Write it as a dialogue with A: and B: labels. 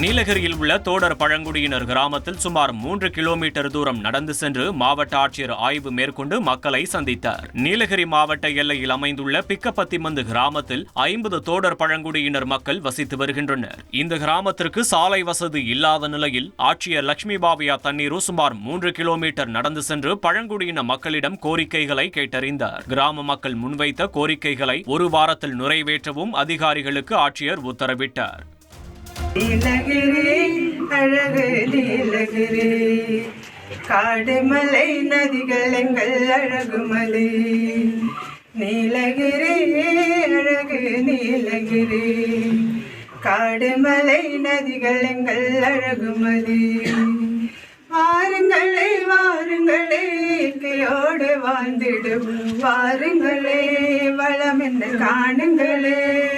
A: நீலகிரியில் உள்ள தோடர் பழங்குடியினர் கிராமத்தில் சுமார் மூன்று கிலோமீட்டர் தூரம் நடந்து சென்று மாவட்ட ஆட்சியர் ஆய்வு மேற்கொண்டு மக்களை சந்தித்தார். நீலகிரி மாவட்ட எல்லையில் அமைந்துள்ள பிக்கப்பத்திமந்து கிராமத்தில் ஐம்பது தோடர் பழங்குடியினர் மக்கள் வசித்து வருகின்றனர். இந்த கிராமத்திற்கு சாலை வசதி இல்லாத நிலையில் ஆட்சியர் லட்சுமி பாவியா தண்ணீரு சுமார் மூன்று கிலோமீட்டர் நடந்து சென்று பழங்குடியின மக்களிடம் கோரிக்கைகளை கேட்டறிந்தார். கிராம மக்கள் முன்வைத்த கோரிக்கைகளை ஒரு வாரத்தில் நிறைவேற்றவும் அதிகாரிகளுக்கு ஆட்சியர் உத்தரவிட்டார்.
B: நீலகிரி அழகு நீலகிரி. காடுமலை நதிகள் எங்கள் அழகு மலை. நீலகிரி அழகு நீலகிரி. காடுமலை நதிகள் எங்கள் அழகு மலை. வாருங்களே வாருங்களே இயற்கையோடு வாழ்ந்திடும். வாருங்களே வளம் என்ன காணுங்களே.